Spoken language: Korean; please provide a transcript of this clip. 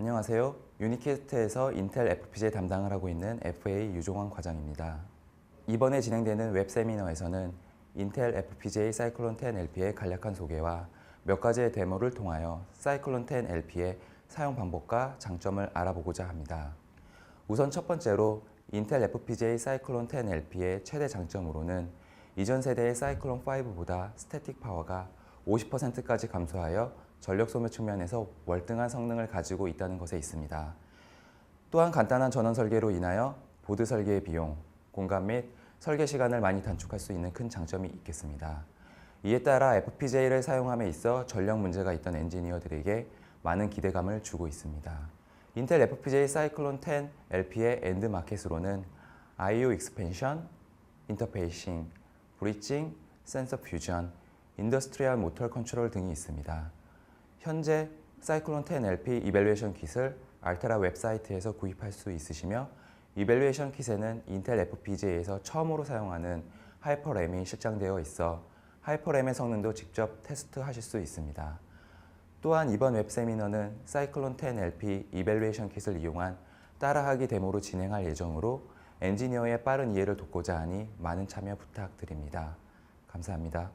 안녕하세요. 유니캐스트에서 인텔 FPGA 담당을 하고 있는 FA 유종환 과장입니다. 이번에 진행되는 웹 세미너에서는 인텔 FPGA 사이클론 10 LP의 간략한 소개와 몇 가지의 데모를 통하여 사이클론 10 LP의 사용 방법과 장점을 알아보고자 합니다. 우선 첫 번째로 인텔 FPGA 사이클론 10 LP의 최대 장점으로는 이전 세대의 사이클론 5보다 스태틱 파워가 50%까지 감소하여 전력 소모 측면에서 월등한 성능을 가지고 있다는 것에 있습니다. 또한 간단한 전원 설계로 인하여 보드 설계의 비용, 공간 및 설계 시간을 많이 단축할 수 있는 큰 장점이 있겠습니다. 이에 따라 FPGA를 사용함에 있어 전력 문제가 있던 엔지니어들에게 많은 기대감을 주고 있습니다. 인텔 FPGA 사이클론 10 LP의 엔드 마켓으로는 I/O 익스펜션, 인터페이싱, 브리징, 센서 퓨전, 인더스트리얼 모터 컨트롤 등이 있습니다. 현재 사이클론 10 LP 이벨루에이션 킷을 알테라 웹사이트에서 구입할 수 있으시며 이벨루에이션 킷에는 인텔 FPGA에서 처음으로 사용하는 하이퍼램이 실장되어 있어 하이퍼램의 성능도 직접 테스트하실 수 있습니다. 또한 이번 웹 세미너는 사이클론 10 LP 이벨루에이션 킷을 이용한 따라하기 데모로 진행할 예정으로 엔지니어의 빠른 이해를 돕고자 하니 많은 참여 부탁드립니다. 감사합니다.